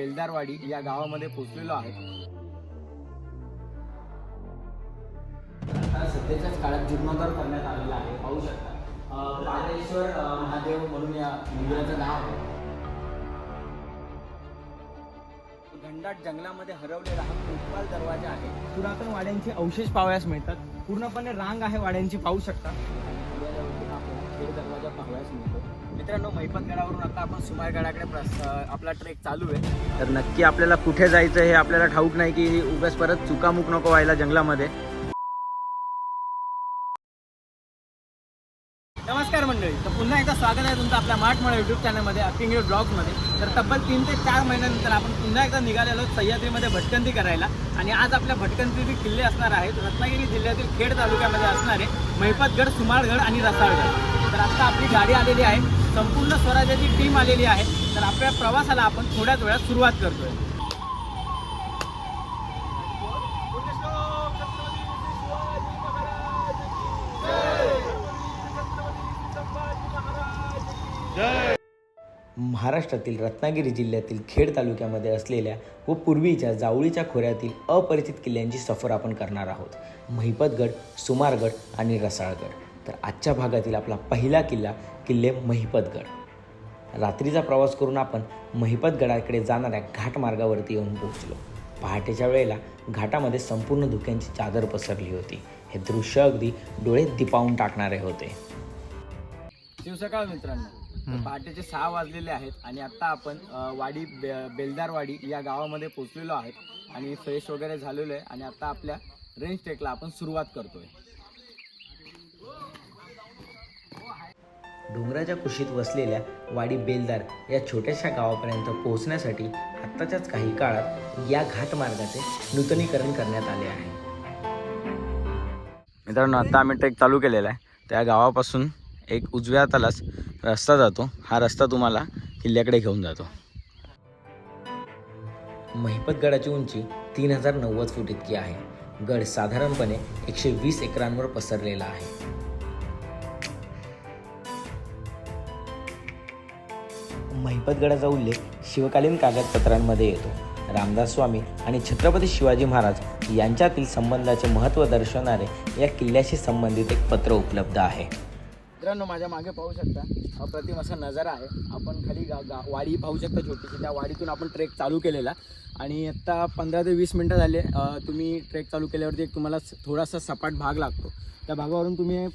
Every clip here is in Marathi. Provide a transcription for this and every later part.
बेलदारवाडी या गावामध्ये पोहोचलेलो आहे. सध्याच्याच काळात जीर्णोद्धार करण्यात आलेला आहे. पाहू शकता. अं, महादेव म्हणून या मंदिराचं नाव आहे. घनदाट जंगलामध्ये हरवलेला हा कोतवाल दरवाजा आहे. पुरातन वाड्यांचे अवशेष पाहावयास मिळतात. पूर्णपणे रांग आहे वाड्यांची. पाहू शकता. दरवाजा पाहावयास मिळतो. मित्रांनो मैपतगडावरून आता सुमारगडाकडे आपला ट्रेक चालू आहे. तर नक्की आपल्याला कुठे जायचं हे आपल्याला ठाऊक नाही की उगाच परत चुकामुक नको व्हायला जंगलामध्ये. नमस्कार मंडळी. तर पुन्हा एकदा स्वागत आहे तुमचं आपल्या मराठमोळ्या युट्यूब चॅनलमध्ये अपिंग ब्लॉगमध्ये तर तब्बल तीन ते चार महिन्यानंतर आपण पुन्हा एकदा निघालेलो सह्याद्रीमध्ये भटकंती करायला. आणि आज आपल्या भटकंतीचे किल्ले असणार आहेत रत्नागिरी जिल्ह्यातील खेड तालुक्यामध्ये असणारे महिपतगड सुमाळगड आणि रसाळगड. तर आता आपली गाडी आलेली आहे. संपूर्ण स्वराज्याची टीम आलेली आहे. तर आपल्या प्रवासाला आपण थोड्याच वेळात सुरुवात करतोय. महाराष्ट्रातील रत्नागिरी जिल्ह्यातील खेड तालुक्यामध्ये असलेल्या व पूर्वीच्या जावळीच्या खोऱ्यातील अपरिचित किल्ल्यांची सफर आपण करणार आहोत. महिपतगड सुमारगड आणि रसाळगड. तर आजच्या भागातील आपला पहिला किल्ला किल्ले महिपतगड. रात्रीचा प्रवास करून आपण महिपतगडाकडे जाणाऱ्या घाटमार्गावरती येऊन पोहोचलो. पहाटेच्या वेळेला घाटामध्ये संपूर्ण धुक्यांची चादर पसरली होती. हे दृश्य अगदी डोळे दिपावून टाकणारे होते. शिवसकाळ मित्रांनो. तर पहाटेचे सहा वाजलेले आहेत आणि आता आपण वाडी बे बेलदारवाडी या गावामध्ये पोहोचलेलो आहेत. आणि फ्रेश वगैरे झालेलो आहे आणि आता आपल्या रेंज टेकला आपण सुरुवात करतोय. डोंगराच्या कुशीत वसलेल्या वाडी बेलदार या छोट्याशा गावापर्यंत पोहोचण्यासाठी आत्ताच्याच काही काळात या घाटमार्गाचे नूतनीकरण करण्यात आले आहे. मित्रांनो आता आम्ही ट्रेक चालू केलेला आहे. त्या गावापासून एक उजव्या हातालाच रस्ता जातो. हा रस्ता तुम्हाला किल्ल्याकडे घेऊन जातो. महिपतगडाची उंची तीन हजार नव्वद फूट इतकी आहे. गड साधारणपणे एकशे वीस एकरांवर पसरलेला आहे. महिपतगडाचा उल्लेख शिवकालीन कागदपत्रांमध्ये येतो. रामदास स्वामी आणि छत्रपती शिवाजी महाराज यांच्यातील संबंधाचे महत्त्व दर्शवणारे या किल्ल्याशी संबंधित एक पत्र उपलब्ध आहे. मित्रांनो माझ्या मागे पाहू शकता अप्रतिम असा नजारा आहे. आपण खाली गा गा वाडी पाहू शकता छोटीशी. त्या वाडीतून आपण ट्रेक चालू केलेला. आणि आत्ता पंधरा ते वीस मिनटं झाले. तुम्ही ट्रेक चालू केल्यावरती एक तुम्हाला थोडासा सपाट भाग लागतो. त्या भागावरून तुम्ही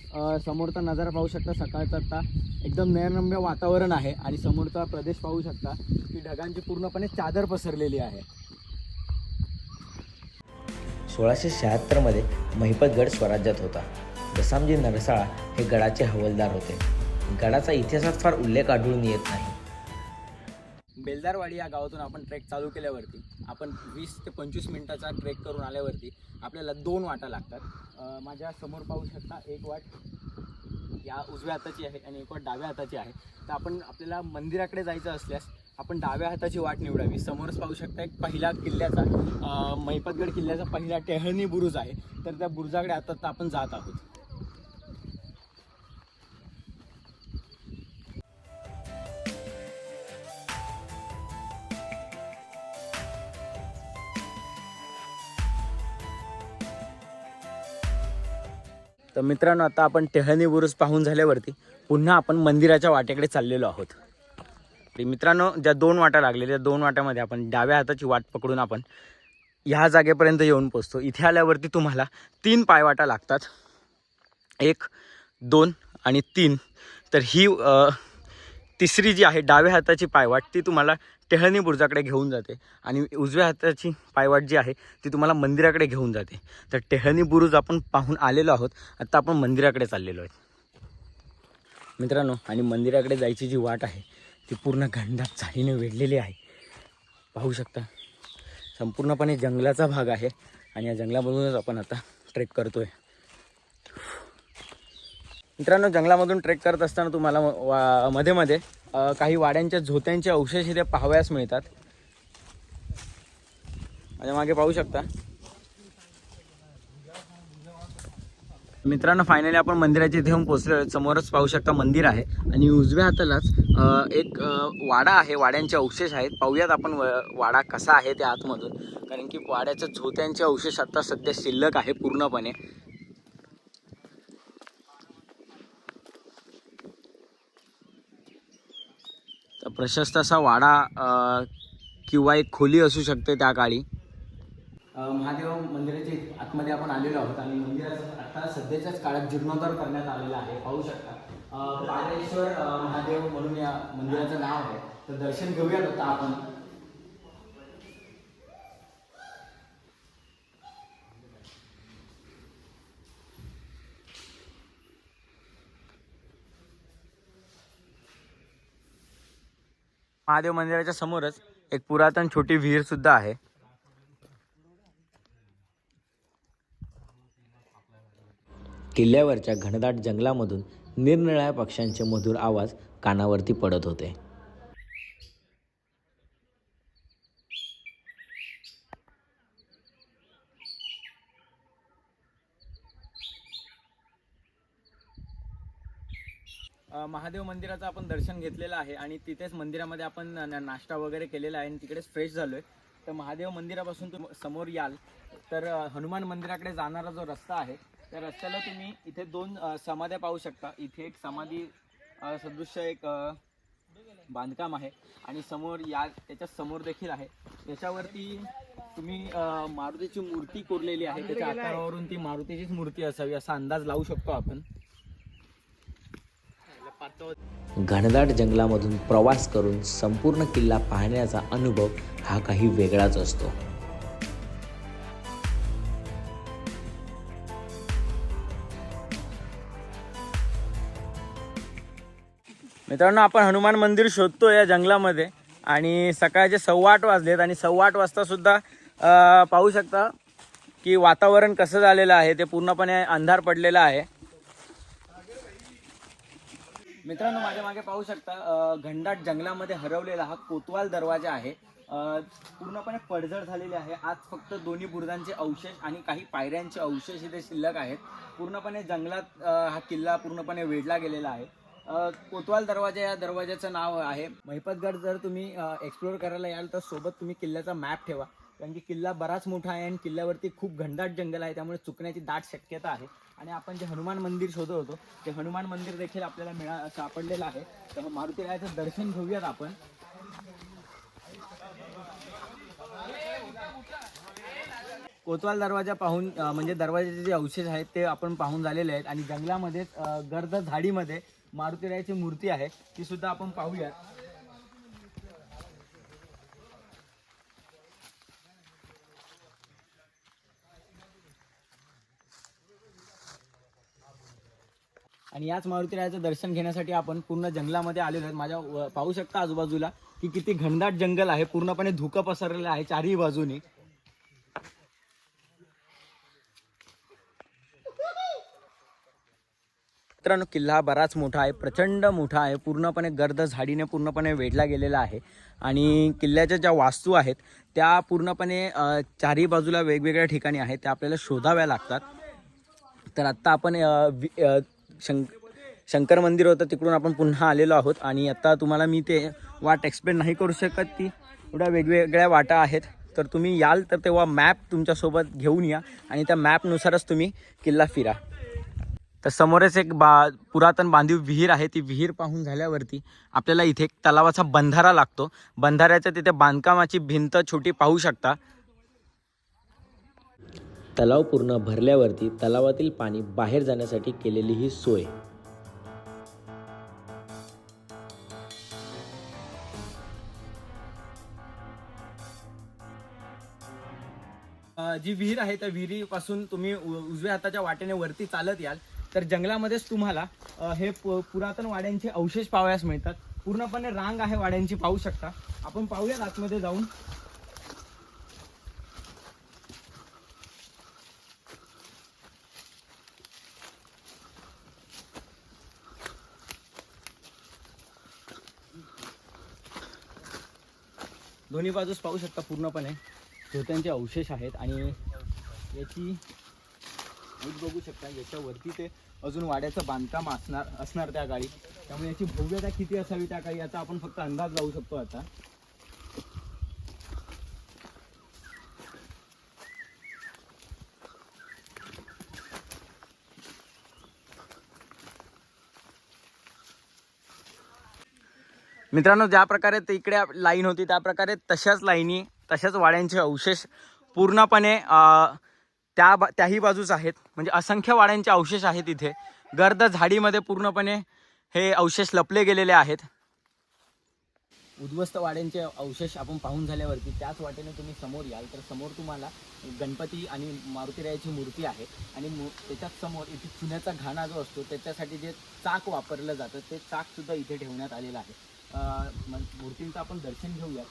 समोरचा नजारा पाहू शकता. सकाळचा आत्ता एकदम नैरम्य वातावरण आहे. आणि समोरचा प्रदेश पाहू शकता की ढगांची पूर्णपणे चादर पसरलेली आहे. सोळाशे शहात्तरमध्ये महिपतगड स्वराज्यात होता. दसामजी नरसाळा हे गडाचे हवालदार होते. गडाचा इतिहासात फार उल्लेख आढळून येत नाही. बेलदारवाडी या गावातून आपण ट्रेक चालू केल्यावरती आपण वीस ते पंचवीस मिनिटाचा ट्रेक करून आल्यावरती आपल्याला दोन वाटा लागतात. माझ्यासमोर पाहू शकता एक वाट या उजव्या हाताची आहे आणि एक वाट डाव्या हाताची आहे. तर आपण आपल्याला मंदिराकडे जायचं असल्यास आपण डाव्या हाताची वाट निवडावी. समोरच पाहू शकता एक पहिला किल्ल्याचा मैपतगड किल्ल्याचा पहिला टेहळणी बुरुज आहे. तर त्या बुरुजाकडे आता आता आपण जात आहोत. तर मित्रांनो आता आपण टेहळणी बुरुज पाहून झाल्यावरती पुन्हा आपण मंदिराच्या वाटेकडे चाललेलो आहोत. मित्रांनो ज्या दोन वाटा लागलेल्या दोन वाट्यामध्ये आपण डाव्या हाताची वाट पकडून आपण ह्या जागेपर्यंत येऊन पोचतो इथे आल्यावरती तुम्हाला तीन पायवाटा लागतात. एक दोन आणि तीन. तर ही तिसरी जी आहे डाव्या हाताची पायवाट ती तुम्हाला टेहळणी बुरुजाकडे घेऊन जाते. आणि उजव्या हाताची पायवाट जी आहे ती तुम्हाला मंदिराकडे घेऊन जाते. तर टेहळणी बुरुज आपण पाहून आलेलो आहोत. आता आपण मंदिराकडे चाललेलो आहे. मित्रांनो आणि मंदिराकडे जायची जी वाट आहे ती पूर्ण घंडात झाडीने वेढलेली आहे. पाहू शकता संपूर्णपणे जंगलाचा भाग आहे. आणि या जंगलामधूनच आपण आता ट्रेक आहे मित्रांनो जंगलामधून ट्रेक करत असताना तुम्हाला वा मध्ये मध्ये काही वाड्यांच्या झोत्यांचे अवशेष इथे पाहावयास मिळतात. माझ्या मागे पाहू शकता. मित्रांनो फायनली आपण मंदिराच्या इथे येऊन पोहोचलो समोरच पाहू शकता मंदिर आहे. आणि उजव्या हातालाच एक वाडा आहे. वाड्यांचे अवशेष आहेत. पाहूयात आपण व- वाडा कसा आहे त्या आतमधून. कारण की वाड्याच्या झोत्यांचे अवशेष आता सध्या शिल्लक आहे पूर्णपणे. प्रशस्त असा वाडा किंवा एक खोली असू शकते त्या काळी. महादेव मंदिराच्या आतमध्ये आपण आलेलो आहोत आणि मंदिराचं आता सध्याच्याच काळात जीर्णोद्धार करण्यात आलेला आहे. पाहू शकता. महादेव म्हणून या मंदिराचं नाव आहे. तर दर्शन घेऊयात आता आपण. महादेव मंदिराच्या समोरच एक पुरातन छोटी विहीर सुद्धा आहे. किल्ल्यावरच्या घनदाट जंगलामधून निरनिळ्या पक्ष्यांचे मधुर आवाज कानावरती पडत होते. महादेव मंदिराचं आपण दर्शन घेतलेलं आहे आणि तिथेच मंदिरामध्ये आपण न- नाश्ता वगैरे केलेला आहे आणि तिकडेच फ्रेश झालोय. तर महादेव मंदिरापासून तुम्ही समोर याल. तर हनुमान मंदिराकडे जाणारा जो रस्ता आहे त्या रस्त्याला तुम्ही इथे दोन समाध्या पाहू शकता. इथे एक समाधी सदृश्य एक बांधकाम आहे आणि समोर या त्याच्यासमोर देखील आहे. याच्यावरती तुम्ही मारुतीची मूर्ती कोरलेली आहे. त्याच्या आकारावरून ती मारुतीचीच मूर्ती असावी असा अंदाज लावू शकतो आपण. घनदाट जंगलामधून प्रवास करून संपूर्ण किल्ला पाहण्याचा अनुभव हा काही वेगळाच असतो. मित्रांनो आपण हनुमान मंदिर शोधतो या जंगलामध्ये आणि सकाळचे सव्वा आठ वाजलेत आणि सव्वा आठ वाजता सुद्धा अं, पाहू शकता की वातावरण कसं झालेलं आहे ते पूर्णपणे अंधार पडलेला आहे. मित्रांनो माझ्या मागे पाहू शकता घंडाट घनदाट जंगलामध्ये हरवलेला हा कोतवाल दरवाजा आहे. पूर्णपणे पडझड झालेली आहे. आज फक्त दोन्ही बुरुजांचे अवशेष आणि काही पायऱ्यांचे अवशेष इथे शिल्लक आहेत. पूर्णपणे जंगलात हा किल्ला पूर्णपणे वेढला गेलेला आहे. कोतवाल दरवाजा या दरवाजाचं नाव आहे. महिपतगड जर तुम्ही एक्सप्लोअर करायला याल तर सोबत तुम्ही किल्ल्याचा मॅप ठेवा. कारण की किल्ला बराच मोठा आहे आणि किल्ल्यावरती खूप घनदाट जंगल आहे त्यामुळे चुकण्याची दाट शक्यता आहे. आणि आपण जे हनुमान मंदिर शोधत होतो ते हनुमान मंदिर देखील आपल्याला मिळा सापडलेलं आहे. तर मारुतीरायाचं दर्शन घेऊयात आपण. कोतवाल दरवाजा पाहून म्हणजे दरवाजाचे जे अवशेष आहेत ते आपण पाहून झालेले आहेत. आणि जंगलामध्येच गर्द झाडीमध्ये मारुतीरायाची मूर्ती आहे ती सुद्धा आपण पाहूयात. आणि याच मारुतीरायाचं दर्शन घेण्यासाठी आपण पूर्ण जंगलामध्ये आलेलो आहेत. माझ्या व- पाहू शकता आजूबाजूला की किती घनदाट जंगल आहे. पूर्णपणे धुकं पसरलेलं आहे चारही बाजूनी. मित्रांनो किल्ला हा बराच मोठा आहे प्रचंड मोठा आहे. पूर्णपणे गर्द झाडीने पूर्णपणे वेढला गेलेला आहे. आणि किल्ल्याच्या ज्या वास्तू आहेत त्या पूर्णपणे अ, चारही बाजूला वेगवेगळ्या ठिकाणी आहेत. त्या आपल्याला शोधाव्या लागतात. तर आत्ता आपण अ, वि- अ, शंक शंकर मंदिर होतं तिकडून आपण पुन्हा आलेलो आहोत. आणि आता तुम्हाला मी ते वाट एक्सप्लेन नाही करू शकत ती एवढ्या वेगवेगळ्या वाटा आहेत. तर तुम्ही याल तर तेव्हा मॅप तुमच्यासोबत घेऊन या आणि त्या मॅपनुसारच तुम्ही किल्ला फिरा. तर समोरच एक बा पुरातन बांधीव विहीर आहे ती विहीर पाहून झाल्यावरती आपल्याला इथे एक तलावाचा बंधारा लागतो. बंधाऱ्याच्या तिथे बांधकामाची भिंत छोटी पाहू शकता. तलाव पूर्ण भरल्यावरती तलावातील पाणी बाहेर जाण्यासाठी केलेली ही सोय. जी विहीर आहे त्या विहिरीपासून तुम्ही उजव्या हाताच्या वाटेने वरती चालत याल. तर जंगलामध्येच तुम्हाला हे पुरातन वाड्यांचे अवशेष पाहावयास मिळतात. पूर्णपणे रांग आहे वाड्यांची पाहू शकता. आपण पाहूयात आतमध्ये जाऊन. दोन्ही बाजूस पाहू शकता पूर्णपणे. धोत्यांचे अवशेष आहेत आणि याची एक बघू शकता याच्यावरती ते अजून वाड्याचं बांधकाम असणार असणार त्या काळी त्यामुळे याची भव्यता किती असावी त्या काळी याचा आपण फक्त अंदाज लावू शकतो आता. मित्रांनो ज्या प्रकारे इकडे लाईन होती त्या प्रकारे तशाच लाईनी तशाच वाड्यांचे अवशेष पूर्णपणे त्या बा- त्याही बाजूच आहेत. म्हणजे असंख्य वाड्यांचे अवशेष आहेत इथे. गर्द झाडीमध्ये पूर्णपणे हे अवशेष लपले गेलेले आहेत. उद्ध्वस्त वाड्यांचे अवशेष आपण पाहून झाल्यावरती त्याच वाटेने तुम्ही समोर याल. तर समोर तुम्हाला गणपती आणि मारुतीरायाची मूर्ती आहे. आणि मू त्याच्याच समोर इथे चुन्याचा घाणा जो असतो त्याच्यासाठी जे चाक वापरलं जातं ते चाकसुद्धा इथे ठेवण्यात आलेलं आहे. मूर्तींचं आपण दर्शन घेऊया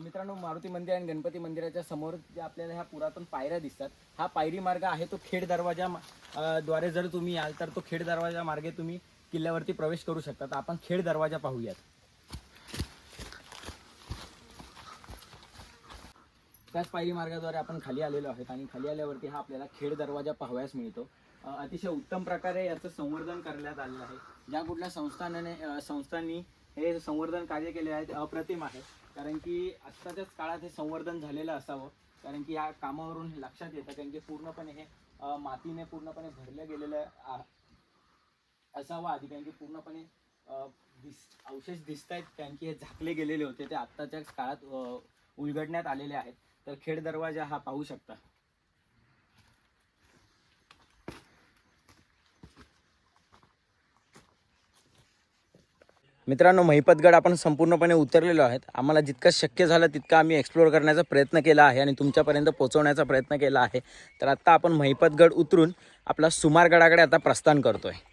मित्रांनो मारुती मंदिर आणि गणपती मंदिराच्या समोर जे आपल्याला ह्या पुरातन पायऱ्या दिसतात हा पायरी मार्ग आहे तो खेड दरवाजा द्वारे जर तुम्ही याल तर तो खेड दरवाजा मार्गे तुम्ही किल्ल्यावरती प्रवेश करू शकता तर आपण खेड दरवाजा पाहूयात. त्याच पायरी मार्गाद्वारे आपण खाली आलेलो आहोत आणि खाली आल्यावरती हा आपल्याला खेड दरवाजा पाहावयास मिळतो. अतिशय उत्तम प्रकारे याचं संवर्धन करण्यात आलेलं आहे. ज्या कुठल्या संस्थानाने संस्थांनी हे संवर्धन कार्य केले आहे ते अप्रतिम आहे. कारण की आत्ताच्याच काळात हे संवर्धन झालेलं असावं. कारण की या कामावरून लक्षात येतं. कारण की पूर्णपणे हे मातीने पूर्णपणे भरलं गेलेलं असावं आधी. कारण की पूर्णपणे दिस अवशेष दिसत आहेत कारण की हे झाकले गेलेले होते. ते आत्ताच्याच काळात उलगडण्यात आलेले आहेत. तर खेड दरवाजा हा पाहू शकता. मित्रांनो महिपतगड आपण संपूर्णपणे उतरलेलो आहेत. आम्हाला जितकं शक्य झालं तितकं आम्ही एक्सप्लोअर करण्याचा प्रयत्न केला आहे आणि तुमच्यापर्यंत पोहोचवण्याचा प्रयत्न केला आहे. तर आत्ता आपण महिपतगड उतरून आपला सुमारगडाकडे आता प्रस्थान करतो आहे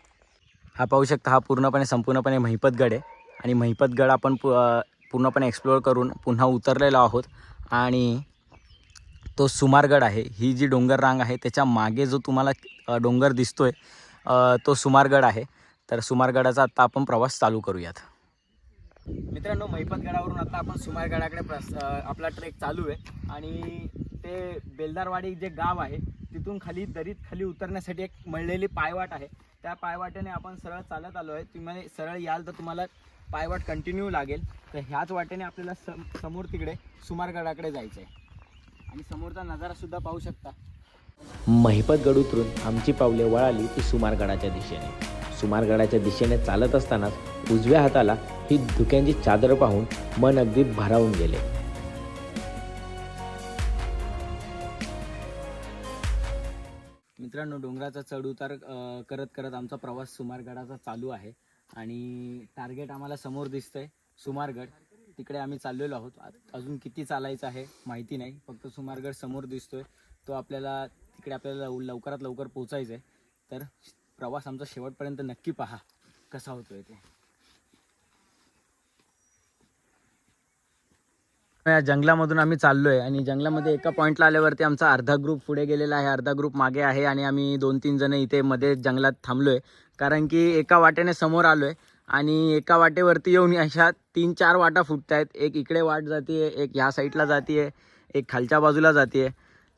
हा पाहू शकता हा पूर्णपणे संपूर्णपणे महिपतगड आहे. आणि महिपतगड आपण पू पूर्णपणे एक्सप्लोअर करून पुन्हा उतरलेलो आहोत. आणि तो सुमारगड आहे. ही जी डोंगर रांग आहे त्याच्यामागे जो तुम्हाला डोंगर दिसतोय आहे तो सुमारगड आहे. तर सुमारगडाचा आता आपण प्रवास चालू करूयात. मित्रांनो महिपतगडावरून आता आपण सुमारगडाकडे प्रस आपला ट्रेक चालू आहे. आणि ते बेलदारवाडी जे गाव आहे तिथून खाली दरीत खाली उतरण्यासाठी एक मळलेली पायवाट आहे. त्या पायवाटेने आपण सरळ चालत आलो आहे. तुम्ही सरळ याल तर तुम्हाला पायवाट कंटिन्यू लागेल. तर ह्याच वाटेने आपल्याला सम समोर तिकडे सुमारगडाकडे जायचं आहे आणि समोरचा नजारा सुद्धा पाहू शकता. महिपतगड उतरून आमची पावले वळाली ती सुमारगडाच्या दिशेने. सुमारगडाच्या दिशेने चालत असतानाच उजव्या हाताला ही धुक्यांची चादर पाहून मन अगदी भारावून गेले. मित्रांनो डोंगराचा चढ उतार करत करत आमचा प्रवास सुमारगडाचा चालू आहे. आणि टार्गेट आम्हाला समोर दिसतंय सुमारगड तिकडे आम्ही चाललेलो आहोत. अजून किती चालायचं आहे माहिती नाही. फक्त सुमारगड समोर दिसतोय. तो आपल्याला तिकडे आपल्याला लवकरात लवकर पोचायचं आहे तर प्रवास आमचा शेवटपर्यंत नक्की पहा. कसा होतोय ते? या जंगलामधून आम्ही चाललोय आणि जंगलामध्ये एका पॉईंटला आल्यावरती आमचा अर्धा ग्रुप पुढे गेलेला आहे. अर्धा ग्रुप मागे आहे आणि आम्ही दोन तीन जण इथे मध्ये जंगलात थांबलोय. कारण की एका वाटेने समोर आलोय. आणि एका वाटेवरती येऊन अशा तीन चार वाटा फुटत आहेत एक इकडे वाट जाते एक ह्या साईडला जाते एक खालच्या बाजूला जाते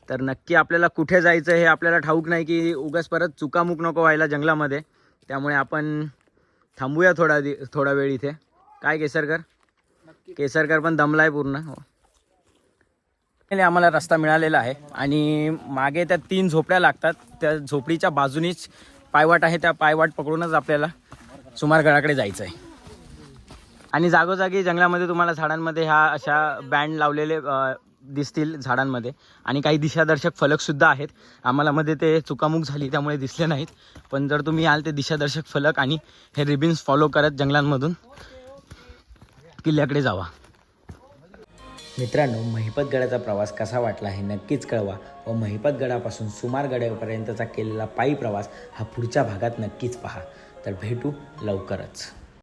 तर नक्की आपल्याला कुठे जायचं हे आपल्याला ठाऊक नाही की उगाच परत चुकामुक नको व्हायला जंगलामध्ये. त्यामुळे आपण थांबूया थोडा दि थोडा वेळ इथे. काय केसरकर? केसरकर पण दमलाय पूर्ण. हो. आम्हाला रस्ता मिळालेला आहे. आणि मागे त्या तीन झोपड्या लागतात. त्या झोपडीच्या बाजूनीच पायवाट आहे. त्या पायवाट पकडूनच आपल्याला सुमारगडाकडे जायचं आहे आणि जागोजागी जंगलामध्ये तुम्हाला झाडांमध्ये ह्या अशा बँड लावलेले दिसतील झाडांमध्ये. आणि काही दिशादर्शक फलकसुद्धा आहेत. आम्हाला मध्ये ते चुकामुक झाली त्यामुळे दिसले नाहीत. पण जर तुम्ही याल ते दिशादर्शक फलक आणि हे रिबिन्स फॉलो करत जंगलांमधून किल्ल्याकडे जावा. मित्रांनो महिपतगडाचा प्रवास कसा वाटला हे नक्कीच कळवा व महिपतगडापासून सुमारगडापर्यंतचा केलेला पायी प्रवास हा पुढच्या भागात नक्कीच पहा. तर भेटू लवकरच.